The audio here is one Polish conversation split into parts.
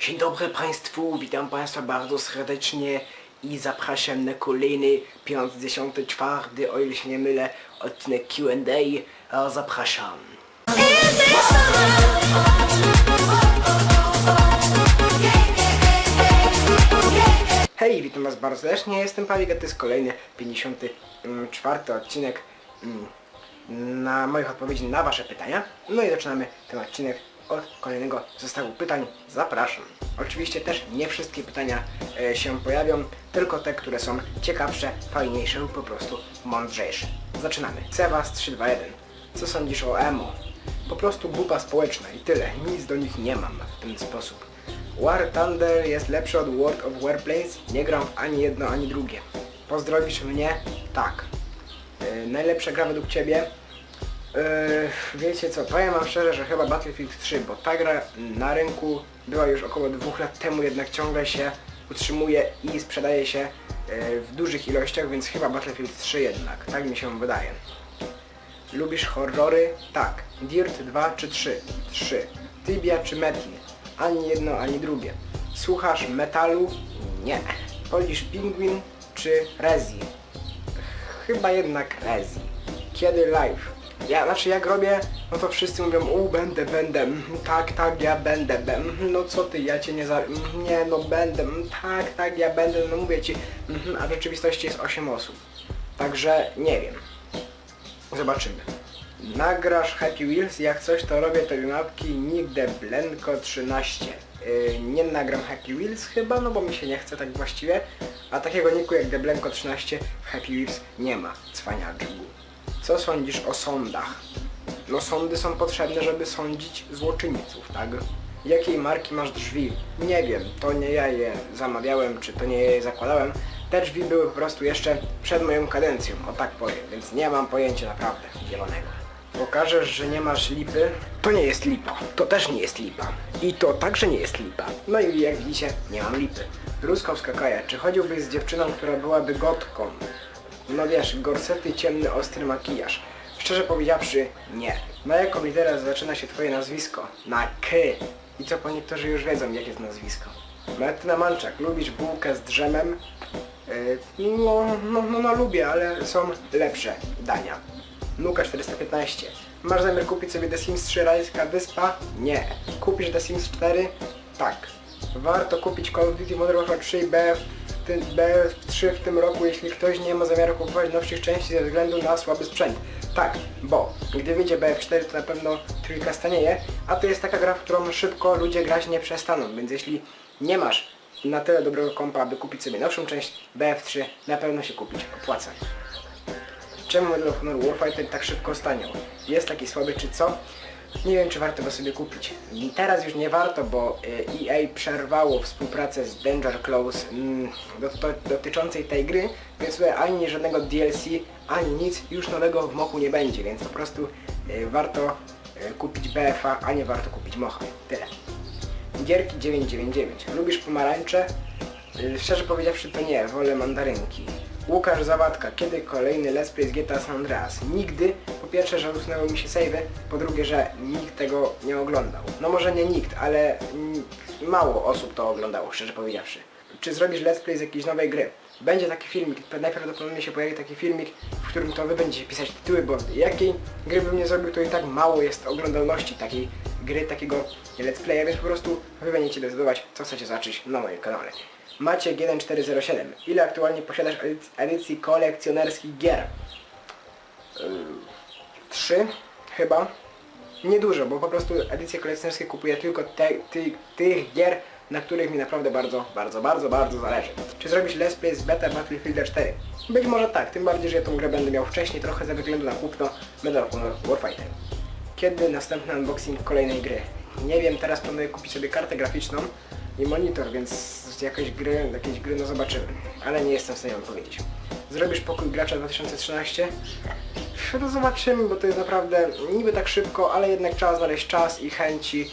Dzień dobry Państwu, witam Państwa bardzo serdecznie i zapraszam na kolejny 54, o ile się nie mylę, odcinek Q&A. Zapraszam. Hej, witam Was bardzo serdecznie, jestem Pawik, a to jest kolejny 54 odcinek mm, na moich odpowiedzi na Wasze pytania. No i zaczynamy ten odcinek od kolejnego zestawu pytań. Zapraszam. Oczywiście też nie wszystkie pytania e, się pojawią, tylko te, które są ciekawsze, fajniejsze lub po prostu mądrzejsze. Zaczynamy. Cevas 321. Co sądzisz o emo? Po prostu grupa społeczna i tyle. Nic do nich nie mam w ten sposób. War Thunder jest lepszy od World of Warplanes? Nie gram w ani jedno, ani drugie. Pozdrowisz mnie? Tak. Yy, najlepsza gra według Ciebie? Yy, wiecie co, powiem wam szczerze, że chyba Battlefield 3, bo ta gra na rynku była już około dwóch lat temu, jednak ciągle się utrzymuje i sprzedaje się yy, w dużych ilościach, więc chyba Battlefield 3 jednak, tak mi się wydaje. Lubisz horrory? Tak. Dirt 2 czy 3? 3. Tibia czy Metin? Ani jedno, ani drugie. Słuchasz metalu? Nie. Polisz Penguin czy Rezi? Chyba jednak Rezi. Kiedy live? Ja, znaczy jak robię, no to wszyscy mówią, u będę, będę, mhm, tak, tak, ja będę, be- mhm, no co ty, ja cię nie za... mhm, nie, no będę, tak, tak, ja będę, no mówię ci, a w rzeczywistości jest 8 osób. Także nie wiem. Zobaczymy. Nagrasz Happy Wheels, jak coś to robię te mapki nigdy Blenko 13. Yy, nie nagram Happy Wheels chyba, no bo mi się nie chce tak właściwie, a takiego niku jak Deblenko 13 w Happy Wheels nie ma, cwaniaczku. Co sądzisz o sądach? No sądy są potrzebne, żeby sądzić złoczyńców, tak? Jakiej marki masz drzwi? Nie wiem, to nie ja je zamawiałem, czy to nie ja je zakładałem. Te drzwi były po prostu jeszcze przed moją kadencją, o tak powiem, więc nie mam pojęcia naprawdę zielonego. Pokażesz, że nie masz lipy? To nie jest lipa, to też nie jest lipa. I to także nie jest lipa. No i jak widzicie, nie mam lipy. Ruskowska Kaja, czy chodziłbyś z dziewczyną, która byłaby gotką? No wiesz, gorsety, ciemny, ostry makijaż. Szczerze powiedziawszy, nie. Na jaką literę zaczyna się twoje nazwisko? Na K. I co po niektórzy już wiedzą, jakie jest nazwisko. Martyna Manczak, lubisz bułkę z drzemem? Yy, no, no, no, no lubię, ale są lepsze dania. Nuka 415. Masz zamiar kupić sobie The Sims 3 Rajska Wyspa? Nie. Kupisz The Sims 4? Tak. Warto kupić Call of Duty Modern Warfare 3 i BF w tym- BF3 w tym roku, jeśli ktoś nie ma zamiaru kupować nowszych części ze względu na słaby sprzęt. Tak, bo gdy wyjdzie BF4 to na pewno trójka stanieje, a to jest taka gra, w którą szybko ludzie grać nie przestaną, więc jeśli nie masz na tyle dobrego kompa, aby kupić sobie nowszą część BF3, na pewno się kupić opłaca. Czemu Medal of Honor Warfighter tak szybko staniał? Jest taki słaby czy co? Nie wiem czy warto go sobie kupić. Teraz już nie warto, bo EA przerwało współpracę z Danger Close mm, dot- dotyczącej tej gry, więc tutaj ani żadnego DLC, ani nic już nowego w moku nie będzie, więc po prostu y, warto y, kupić BF-a, a nie warto kupić mocha. Tyle. Gierki 999. Lubisz pomarańcze? Szczerze powiedziawszy to nie, wolę mandarynki. Łukasz Zawadka, kiedy kolejny Let's Play z GTA San Andreas? Nigdy. Po pierwsze, że usunęły mi się savey, po drugie, że nikt tego nie oglądał. No może nie nikt, ale mm, mało osób to oglądało, szczerze powiedziawszy. Czy zrobisz Let's Play z jakiejś nowej gry? Będzie taki filmik, najprawdopodobniej się pojawi taki filmik, w którym to wy będziecie pisać tytuły, bo jakiej gry bym nie zrobił, to i tak mało jest oglądalności takiej gry, takiego let's playa, więc po prostu wy będziecie decydować, co chcecie zobaczyć na moim kanale. Maciek 1407. Ile aktualnie posiadasz edyc- edycji kolekcjonerskich gier? Yy, Trzy chyba. Niedużo, bo po prostu edycje kolekcjonerskie kupuję tylko te, ty, tych gier, na których mi naprawdę bardzo, bardzo, bardzo, bardzo zależy. Czy zrobić let's play z beta Battlefield 4? Być może tak, tym bardziej, że ja tą grę będę miał wcześniej, trochę ze względu na kupno Medal of Honor Warfighter. Kiedy następny unboxing kolejnej gry? Nie wiem, teraz planuję kupić sobie kartę graficzną i monitor, więc z gry, jakiejś gry no zobaczymy. Ale nie jestem w stanie wam powiedzieć. Zrobisz pokój gracza 2013? No zobaczymy, bo to jest naprawdę niby tak szybko, ale jednak trzeba znaleźć czas i chęci.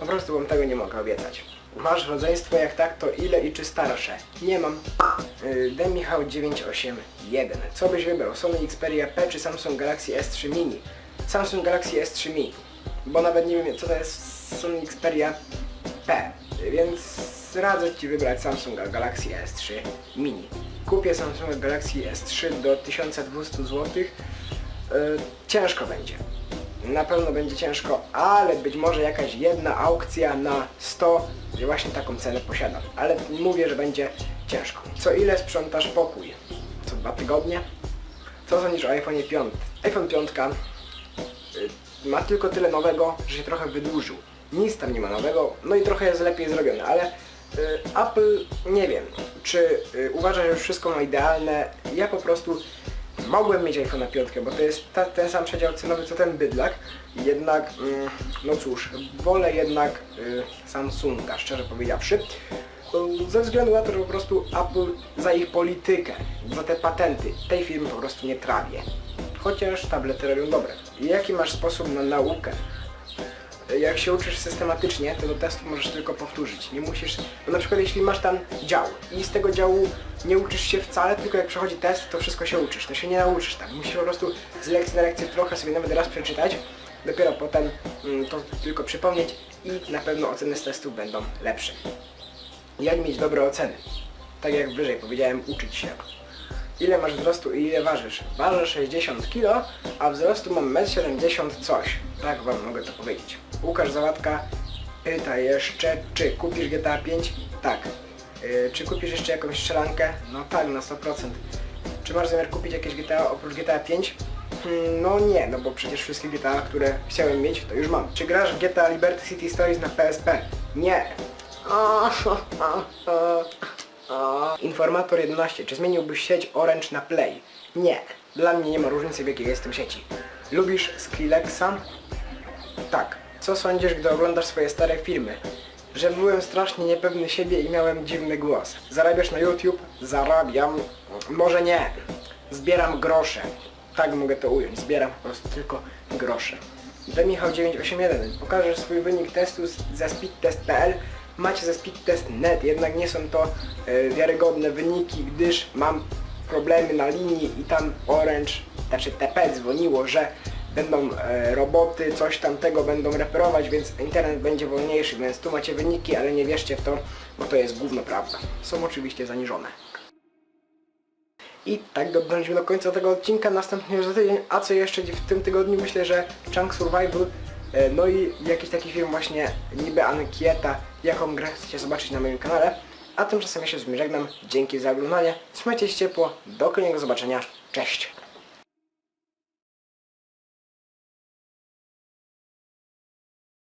Po prostu wam tego nie mogę obiecać. Masz rodzeństwo, jak tak, to ile i czy starsze? Nie mam. Yy, Demichał 981. Co byś wybrał? Sony Xperia P czy Samsung Galaxy S3 Mini? Samsung Galaxy S3 Mini. Bo nawet nie wiem, co to jest Sony Xperia P. Więc radzę Ci wybrać Samsunga Galaxy S3 Mini. Kupię Samsunga Galaxy S3 do 1200 zł. Yy, ciężko będzie. Na pewno będzie ciężko, ale być może jakaś jedna aukcja na 100 właśnie taką cenę posiada. Ale mówię, że będzie ciężko. Co ile sprzątasz pokój? Co dwa tygodnie? Co sądzisz o iPhone 5? iPhone 5 y, ma tylko tyle nowego, że się trochę wydłużył. Nic tam nie ma nowego, no i trochę jest lepiej zrobione, ale Apple nie wiem, czy y, uważa, już wszystko ma idealne. Ja po prostu mogłem mieć iPhone 5, bo to jest ta, ten sam przedział cenowy co ten bydlak. Jednak, mm, no cóż, wolę jednak y, Samsunga, szczerze powiedziawszy. Y, Ze względu na to, że po prostu Apple za ich politykę, za te patenty, tej firmy po prostu nie trawię. Chociaż tablety robią dobre. Jaki masz sposób na naukę? Jak się uczysz systematycznie, to do testu możesz tylko powtórzyć. Nie musisz, bo na przykład jeśli masz tam dział i z tego działu nie uczysz się wcale, tylko jak przechodzi test, to wszystko się uczysz. To się nie nauczysz tak. Musisz po prostu z lekcji na lekcję trochę sobie nawet raz przeczytać, dopiero potem mm, to tylko przypomnieć i na pewno oceny z testu będą lepsze. Jak mieć dobre oceny? Tak jak wyżej powiedziałem, uczyć się. Ile masz wzrostu i ile ważysz? Ważę 60 kg, a wzrostu mam 1,70 m coś. Tak wam mogę to powiedzieć. Łukasz Załadka pyta jeszcze, czy kupisz GTA 5? Tak. Yy, czy kupisz jeszcze jakąś strzelankę? No tak, na 100%. Czy masz zamiar kupić jakieś GTA oprócz GTA 5? Hmm, no nie, no bo przecież wszystkie GTA, które chciałem mieć, to już mam. Czy grasz w GTA Liberty City Stories na PSP? Nie. Informator 11. Czy zmieniłbyś sieć Orange na Play? Nie. Dla mnie nie ma różnicy w jakiej jestem sieci. Lubisz Skrillexa? Tak. Co sądzisz, gdy oglądasz swoje stare filmy? Że byłem strasznie niepewny siebie i miałem dziwny głos. Zarabiasz na YouTube? Zarabiam. Może nie. Zbieram grosze. Tak mogę to ująć. Zbieram po prostu tylko grosze. Demichał 981. Pokażesz swój wynik testu z- ze speedtest.pl. Macie ze speedtest.net, jednak nie są to e, wiarygodne wyniki, gdyż mam problemy na linii i tam Orange, znaczy TP dzwoniło, że będą e, roboty, coś tamtego będą reperować, więc internet będzie wolniejszy, więc tu macie wyniki, ale nie wierzcie w to, bo to jest gówno prawda. Są oczywiście zaniżone. I tak dobraliśmy do końca tego odcinka, następnie już za tydzień, a co jeszcze w tym tygodniu myślę, że Chunk Survival, e, no i jakiś taki film właśnie niby ankieta, jaką grę chcecie zobaczyć na moim kanale. A tymczasem ja się z żegnam, dzięki za oglądanie, trzymajcie się ciepło, do kolejnego zobaczenia, cześć!